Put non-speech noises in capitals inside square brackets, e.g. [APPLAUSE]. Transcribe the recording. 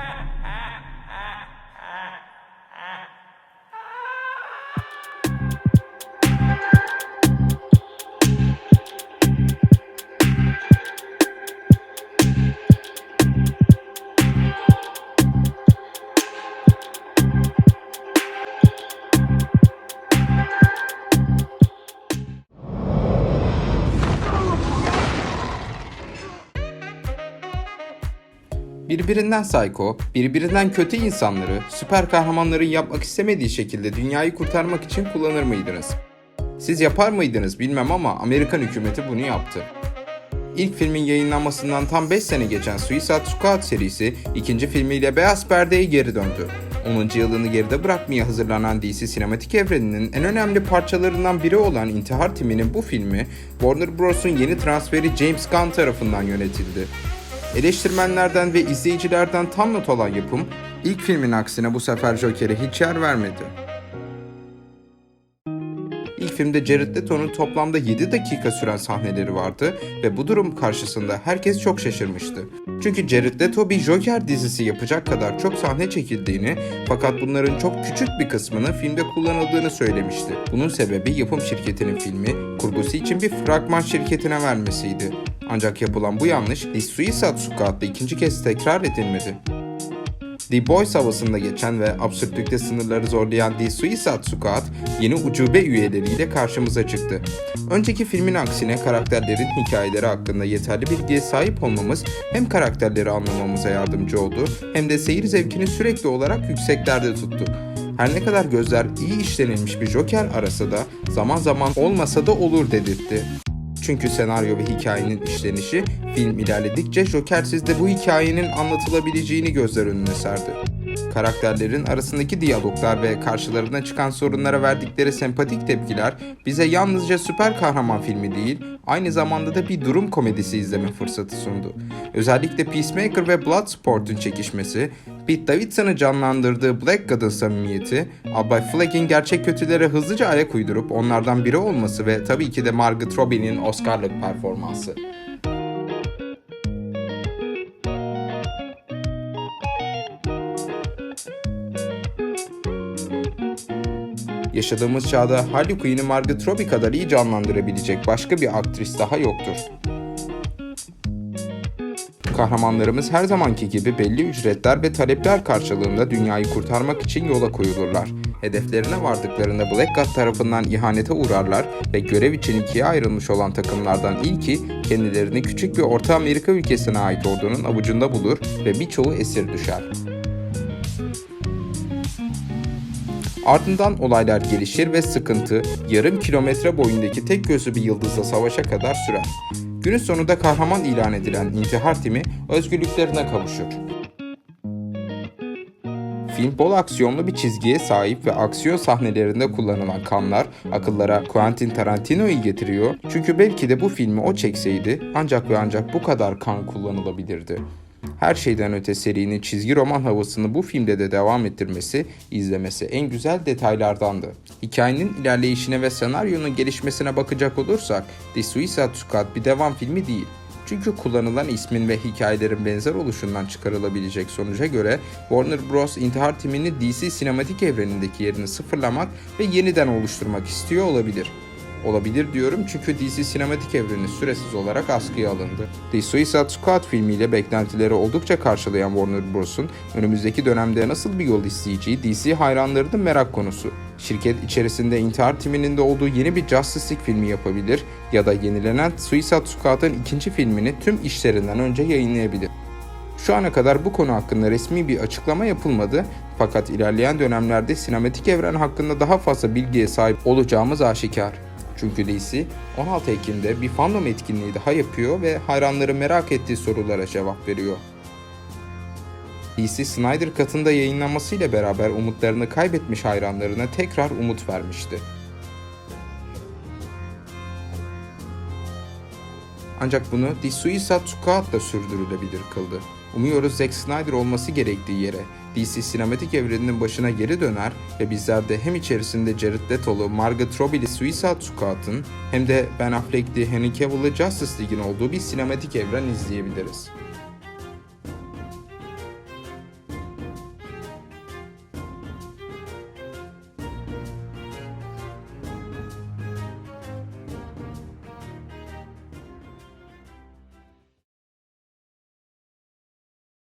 Ah! [LAUGHS] Birbirinden psycho, birbirinden kötü insanları süper kahramanların yapmak istemediği şekilde dünyayı kurtarmak için kullanır mıydınız? Siz yapar mıydınız bilmem ama Amerikan hükümeti bunu yaptı. İlk filmin yayınlanmasından tam 5 sene geçen Suicide Squad serisi ikinci filmiyle Beyaz Perde'ye geri döndü. 10. yılını geride bırakmaya hazırlanan DC sinematik evreninin en önemli parçalarından biri olan İntihar Timi'nin bu filmi Warner Bros'un yeni transferi James Gunn tarafından yönetildi. Eleştirmenlerden ve izleyicilerden tam not alan yapım, ilk filmin aksine bu sefer Joker'e hiç yer vermedi. Filmde Jared Leto'nun toplamda 7 dakika süren sahneleri vardı ve bu durum karşısında herkes çok şaşırmıştı. Çünkü Jared Leto bir Joker dizisi yapacak kadar çok sahne çekildiğini fakat bunların çok küçük bir kısmını filmde kullanıldığını söylemişti. Bunun sebebi yapım şirketinin filmi kurgusu için bir fragman şirketine vermesiydi. Ancak yapılan bu yanlış The Suicide Squad'da ikinci kez tekrar edilmedi. The Boys havasında geçen ve absürtlükte sınırları zorlayan The Suicide Squad yeni ucube üyeleriyle karşımıza çıktı. Önceki filmin aksine karakterlerin hikayeleri hakkında yeterli bilgiye sahip olmamız hem karakterleri anlamamıza yardımcı oldu hem de seyir zevkini sürekli olarak yükseklerde tuttu. Her ne kadar gözler iyi işlenilmiş bir Joker arasa da zaman zaman olmasa da olur dedirtti. Çünkü senaryo ve hikayenin işlenişi film ilerledikçe Joker'siz de bu hikayenin anlatılabileceğini gözler önüne serdi. Karakterlerin arasındaki diyaloglar ve karşılarına çıkan sorunlara verdikleri sempatik tepkiler bize yalnızca süper kahraman filmi değil, aynı zamanda da bir durum komedisi izleme fırsatı sundu. Özellikle Peacemaker ve Bloodsport'un çekişmesi, Pete Davidson'ı canlandırdığı Black God'ın samimiyeti, Albay Flagg'in gerçek kötülere hızlıca ayak uydurup onlardan biri olması ve tabii ki de Margot Robbie'nin Oscar'lık performansı. Yaşadığımız çağda Harley Quinn'i Margot Robbie kadar iyi canlandırabilecek başka bir aktris daha yoktur. Kahramanlarımız her zamanki gibi belli ücretler ve talepler karşılığında dünyayı kurtarmak için yola koyulurlar. Hedeflerine vardıklarında Black God tarafından ihanete uğrarlar ve görev için ikiye ayrılmış olan takımlardan ilki kendilerini küçük bir Orta Amerika ülkesine ait ordunun avucunda bulur ve birçoğu esir düşer. Ardından olaylar gelişir ve sıkıntı yarım kilometre boyundaki tek gözlü bir yıldızla savaşa kadar sürer. Günün sonunda kahraman ilan edilen intihar timi özgürlüklerine kavuşur. Film bol aksiyonlu bir çizgiye sahip ve aksiyon sahnelerinde kullanılan kanlar akıllara Quentin Tarantino'yu getiriyor. Çünkü belki de bu filmi o çekseydi ancak ve ancak bu kadar kan kullanılabilirdi. Her şeyden öte serinin çizgi roman havasını bu filmde de devam ettirmesi, izlemesi en güzel detaylardandı. Hikayenin ilerleyişine ve senaryonun gelişmesine bakacak olursak, The Suicide Squad bir devam filmi değil. Çünkü kullanılan ismin ve hikayelerin benzer oluşundan çıkarılabilecek sonuca göre Warner Bros. intihar timini DC sinematik evrenindeki yerini sıfırlamak ve yeniden oluşturmak istiyor olabilir. Olabilir diyorum çünkü DC sinematik evreni süresiz olarak askıya alındı. The Suicide Squad filmiyle beklentileri oldukça karşılayan Warner Bros'un önümüzdeki dönemde nasıl bir yol isteyeceği DC hayranlarının merak konusu. Şirket içerisinde intihar timinin de olduğu yeni bir Justice League filmi yapabilir ya da yenilenen Suicide Squad'ın ikinci filmini tüm işlerinden önce yayınlayabilir. Şu ana kadar bu konu hakkında resmi bir açıklama yapılmadı fakat ilerleyen dönemlerde sinematik evren hakkında daha fazla bilgiye sahip olacağımız aşikar. Çünkü DC 16 Ekim'de bir fandom etkinliği daha yapıyor ve hayranları merak ettiği sorulara cevap veriyor. DC Snyder katında yayınlanmasıyla beraber umutlarını kaybetmiş hayranlarına tekrar umut vermişti. Ancak bunu The Suicide Squad'la sürdürülebilir kıldı. Umuyoruz Zack Snyder olması gerektiği yere DC sinematik evreninin başına geri döner ve bizler de hem içerisinde Jared Leto'lu Margot Robbie'li Suicide Squad'ın hem de Ben Affleck'li Henry Cavill'lı Justice League'in olduğu bir sinematik evren izleyebiliriz.